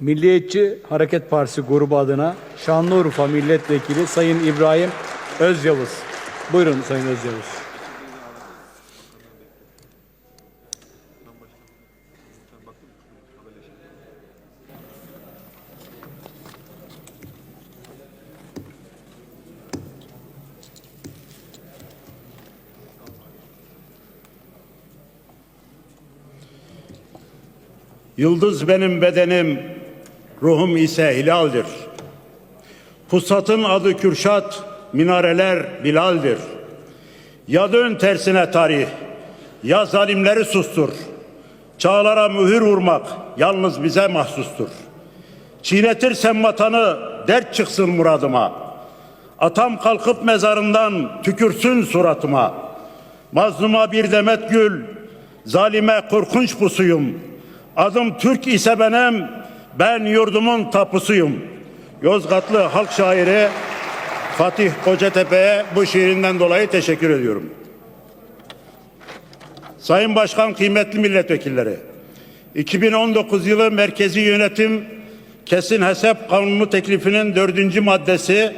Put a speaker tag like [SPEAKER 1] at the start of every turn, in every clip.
[SPEAKER 1] Milliyetçi Hareket Partisi grubu adına Şanlıurfa Milletvekili Sayın İbrahim Özyavuz. Buyurun Sayın Özyavuz.
[SPEAKER 2] Yıldız benim bedenim, ruhum ise hilaldir. Pusatın adı Kürşat, minareler Bilal'dir. Ya dön tersine tarih, ya zalimleri sustur. Çağlara mühür vurmak yalnız bize mahsustur. Çiğnetirsen vatanı dert çıksın muradıma. Atam kalkıp mezarından tükürsün suratıma. Mazluma bir demet gül, zalime korkunç pusuyum. Adım Türk ise benim, ben yurdumun tapusuyum. Yozgatlı halk şairi Fatih Kocatepe'ye bu şiirinden dolayı teşekkür ediyorum. Sayın Başkan, kıymetli milletvekilleri, 2019 yılı Merkezi Yönetim Kesin Hesap Kanunu teklifinin dördüncü maddesi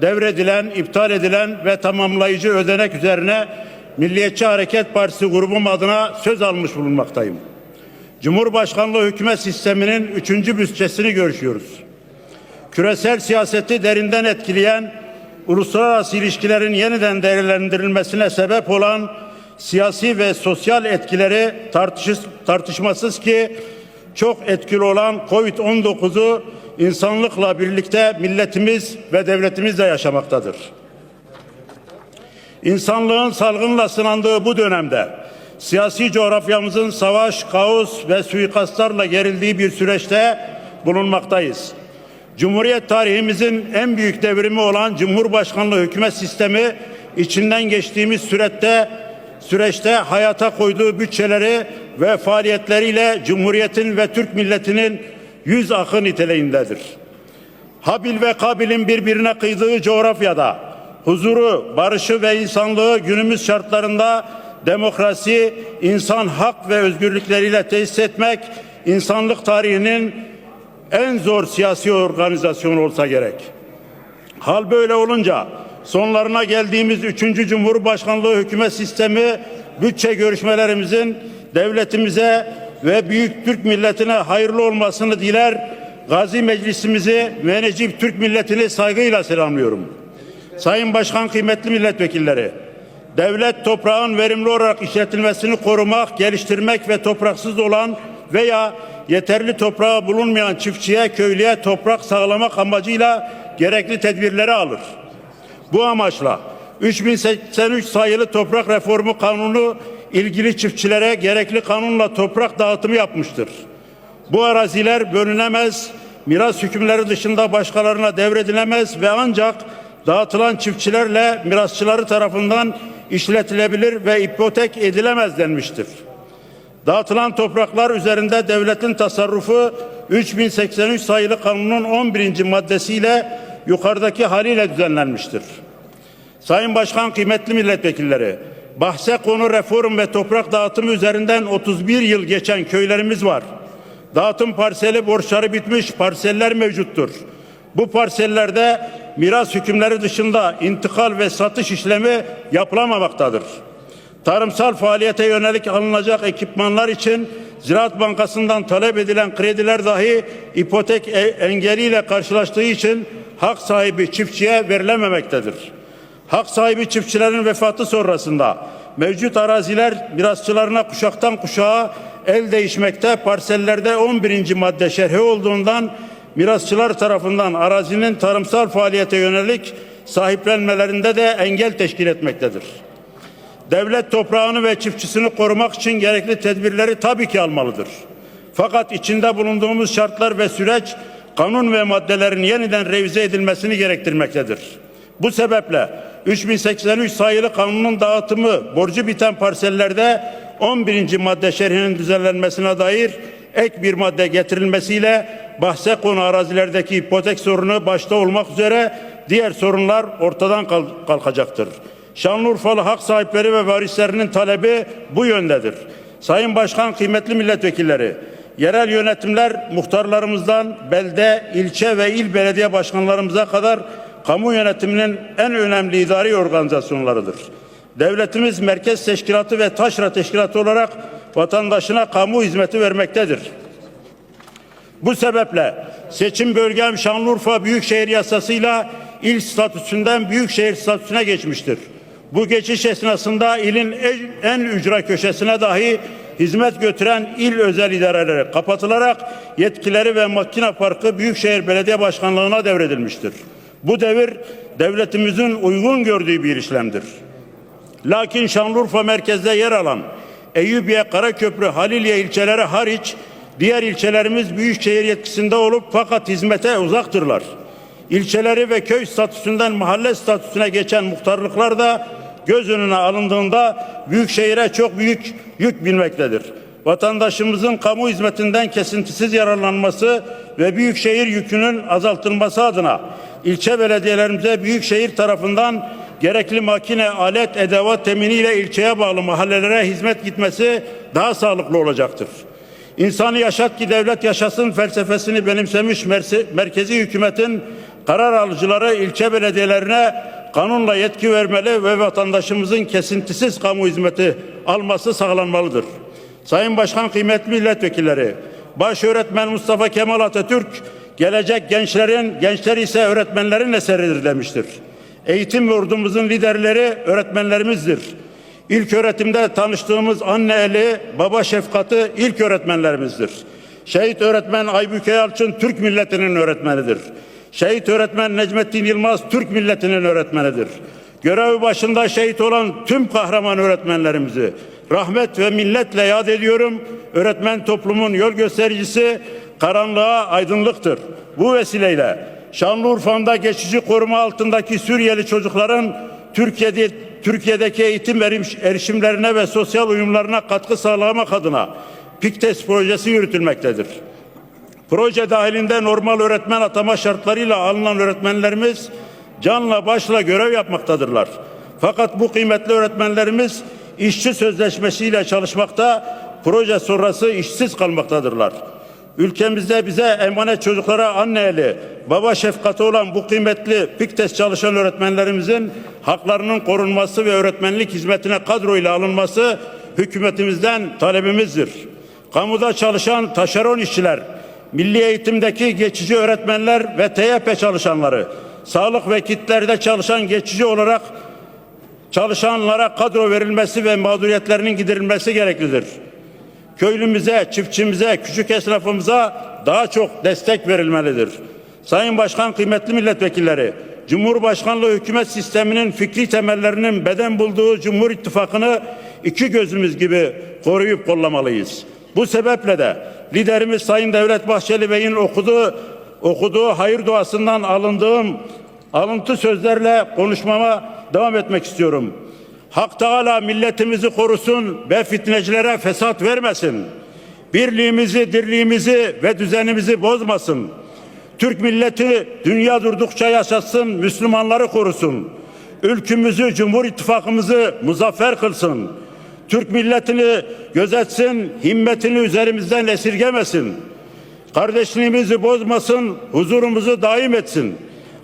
[SPEAKER 2] devredilen, iptal edilen ve tamamlayıcı ödenek üzerine Milliyetçi Hareket Partisi grubum adına söz almış bulunmaktayım. Cumhurbaşkanlığı hükümet sisteminin üçüncü bütçesini görüşüyoruz. Küresel siyaseti derinden etkileyen, uluslararası ilişkilerin yeniden değerlendirilmesine sebep olan siyasi ve sosyal etkileri tartışız, tartışmasız ki çok etkili olan Covid-19'u insanlıkla birlikte milletimiz ve devletimiz de yaşamaktadır. İnsanlığın salgınla sınandığı bu dönemde siyasi coğrafyamızın savaş, kaos ve suikastlarla gerildiği bir süreçte bulunmaktayız. Cumhuriyet tarihimizin en büyük devrimi olan Cumhurbaşkanlığı hükümet sistemi içinden geçtiğimiz sürette süreçte hayata koyduğu bütçeleri ve faaliyetleriyle Cumhuriyetin ve Türk milletinin yüz akı niteliğindedir. Habil ve Kabil'in birbirine kıydığı coğrafyada huzuru, barışı ve insanlığı günümüz şartlarında demokrasi, insan hak ve özgürlükleriyle tesis etmek insanlık tarihinin en zor siyasi organizasyonu olsa gerek. Hal böyle olunca sonlarına geldiğimiz 3. Cumhurbaşkanlığı hükümet sistemi bütçe görüşmelerimizin devletimize ve büyük Türk milletine hayırlı olmasını diler. Gazi Meclisimizi ve Necip Türk milletini saygıyla selamlıyorum. Sayın Başkan kıymetli milletvekilleri, devlet toprağın verimli olarak işletilmesini korumak, geliştirmek ve topraksız olan veya yeterli toprağı bulunmayan çiftçiye, köylüye toprak sağlamak amacıyla gerekli tedbirleri alır. Bu amaçla 3083 sayılı toprak reformu kanunu ilgili çiftçilere gerekli kanunla toprak dağıtımı yapmıştır. Bu araziler bölünemez, miras hükümleri dışında başkalarına devredilemez ve ancak dağıtılan çiftçilerle mirasçıları tarafından işletilebilir ve ipotek edilemez denmiştir. Dağıtılan topraklar üzerinde devletin tasarrufu 3083 sayılı kanunun 11. maddesiyle yukarıdaki haliyle düzenlenmiştir. Sayın Başkan kıymetli milletvekilleri, bahse konu reform ve toprak dağıtımı üzerinden 31 yıl geçen köylerimiz var. Dağıtım parseli borçları bitmiş parseller mevcuttur. Bu parsellerde miras hükümleri dışında intikal ve satış işlemi yapılamamaktadır. Tarımsal faaliyete yönelik alınacak ekipmanlar için Ziraat Bankası'ndan talep edilen krediler dahi ipotek e- engeliyle karşılaştığı için hak sahibi çiftçiye verilememektedir. Hak sahibi çiftçilerin vefatı sonrasında mevcut araziler mirasçılarına kuşaktan kuşağa el değişmekte parsellerde 11. madde şerhi olduğundan mirasçılar tarafından arazinin tarımsal faaliyete yönelik sahiplenmelerinde de engel teşkil etmektedir. Devlet toprağını ve çiftçisini korumak için gerekli tedbirleri tabii ki almalıdır. Fakat içinde bulunduğumuz şartlar ve süreç kanun ve maddelerin yeniden revize edilmesini gerektirmektedir. Bu sebeple 3083 sayılı kanunun dağıtımı borcu biten parsellerde 11. madde şerhinin düzenlenmesine dair ek bir madde getirilmesiyle bahse konu arazilerdeki ipotek sorunu başta olmak üzere diğer sorunlar ortadan kalk- kalkacaktır. Şanlıurfalı hak sahipleri ve varislerinin talebi bu yöndedir. Sayın Başkan, kıymetli milletvekilleri, Yerel yönetimler muhtarlarımızdan belde, ilçe ve il belediye başkanlarımıza kadar kamu yönetiminin en önemli idari organizasyonlarıdır. Devletimiz merkez teşkilatı ve taşra teşkilatı olarak vatandaşına kamu hizmeti vermektedir. Bu sebeple seçim bölgem Şanlıurfa Büyükşehir Yasası'yla il statüsünden büyükşehir statüsüne geçmiştir. Bu geçiş esnasında ilin en, ücra köşesine dahi hizmet götüren il özel idareleri kapatılarak yetkileri ve makine parkı Büyükşehir Belediye Başkanlığı'na devredilmiştir. Bu devir devletimizin uygun gördüğü bir işlemdir. Lakin Şanlıurfa merkezde yer alan Eyüpiye, Karaköprü, Halilye ilçeleri hariç diğer ilçelerimiz büyükşehir yetkisinde olup fakat hizmete uzaktırlar. İlçeleri ve köy statüsünden mahalle statüsüne geçen muhtarlıklar da göz önüne alındığında büyükşehire çok büyük yük binmektedir. Vatandaşımızın kamu hizmetinden kesintisiz yararlanması ve büyükşehir yükünün azaltılması adına ilçe belediyelerimize büyükşehir tarafından gerekli makine, alet, edevat teminiyle ilçeye bağlı mahallelere hizmet gitmesi daha sağlıklı olacaktır. İnsanı yaşat ki devlet yaşasın felsefesini benimsemiş merkezi hükümetin karar alıcıları ilçe belediyelerine kanunla yetki vermeli ve vatandaşımızın kesintisiz kamu hizmeti alması sağlanmalıdır. Sayın Başkan kıymetli milletvekilleri, baş öğretmen Mustafa Kemal Atatürk gelecek gençlerin, gençler ise öğretmenlerin eseridir demiştir. Eğitim yurdumuzun liderleri öğretmenlerimizdir. İlk öğretimde tanıştığımız anne eli, baba şefkati ilk öğretmenlerimizdir. Şehit öğretmen Aybüke Yalçın Türk milletinin öğretmenidir. Şehit öğretmen Necmettin Yılmaz Türk milletinin öğretmenidir. Görev başında şehit olan tüm kahraman öğretmenlerimizi rahmet ve minnetle yad ediyorum. Öğretmen toplumun yol göstericisi, karanlığa aydınlıktır. Bu vesileyle Şanlıurfa'da geçici koruma altındaki Suriyeli çocukların Türkiye'de Türkiye'deki eğitim eriş- erişimlerine ve sosyal uyumlarına katkı sağlamak adına PİKTES projesi yürütülmektedir. Proje dahilinde normal öğretmen atama şartlarıyla alınan öğretmenlerimiz canla başla görev yapmaktadırlar. Fakat bu kıymetli öğretmenlerimiz işçi sözleşmesiyle çalışmakta, proje sonrası işsiz kalmaktadırlar. Ülkemizde bize emanet çocuklara anne eli, baba şefkati olan bu kıymetli PİKTES çalışan öğretmenlerimizin haklarının korunması ve öğretmenlik hizmetine kadroyla alınması hükümetimizden talebimizdir. Kamuda çalışan taşeron işçiler, milli eğitimdeki geçici öğretmenler ve TYP çalışanları, sağlık ve kitlerde çalışan geçici olarak çalışanlara kadro verilmesi ve mağduriyetlerinin giderilmesi gereklidir. Köylümüze, çiftçimize, küçük esnafımıza daha çok destek verilmelidir. Sayın Başkan, kıymetli milletvekilleri, Cumhurbaşkanlığı hükümet sisteminin fikri temellerinin beden bulduğu Cumhur İttifakı'nı iki gözümüz gibi koruyup kollamalıyız. Bu sebeple de liderimiz Sayın Devlet Bahçeli Bey'in okuduğu okuduğu hayır duasından alındığım alıntı sözlerle konuşmama devam etmek istiyorum. Hak Teala milletimizi korusun ve fitnecilere fesat vermesin. Birliğimizi, dirliğimizi ve düzenimizi bozmasın. Türk milleti dünya durdukça yaşasın, Müslümanları korusun. Ülkümüzü, Cumhur İttifakımızı muzaffer kılsın. Türk milletini gözetsin, himmetini üzerimizden esirgemesin. Kardeşliğimizi bozmasın, huzurumuzu daim etsin.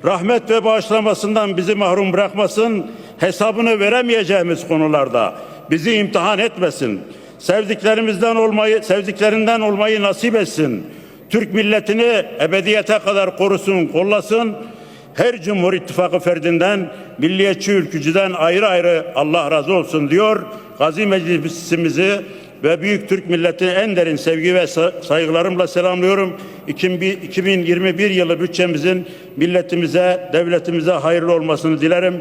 [SPEAKER 2] Rahmet ve bağışlamasından bizi mahrum bırakmasın. Hesabını veremeyeceğimiz konularda bizi imtihan etmesin. Sevdiklerimizden olmayı, sevdiklerinden olmayı nasip etsin. Türk milletini ebediyete kadar korusun, kollasın. Her Cumhur İttifakı ferdinden, milliyetçi ülkücüden ayrı ayrı Allah razı olsun diyor. Gazi Meclisimizi ve Büyük Türk milletini en derin sevgi ve sa- saygılarımla selamlıyorum. 2021 yılı bütçemizin milletimize, devletimize hayırlı olmasını dilerim.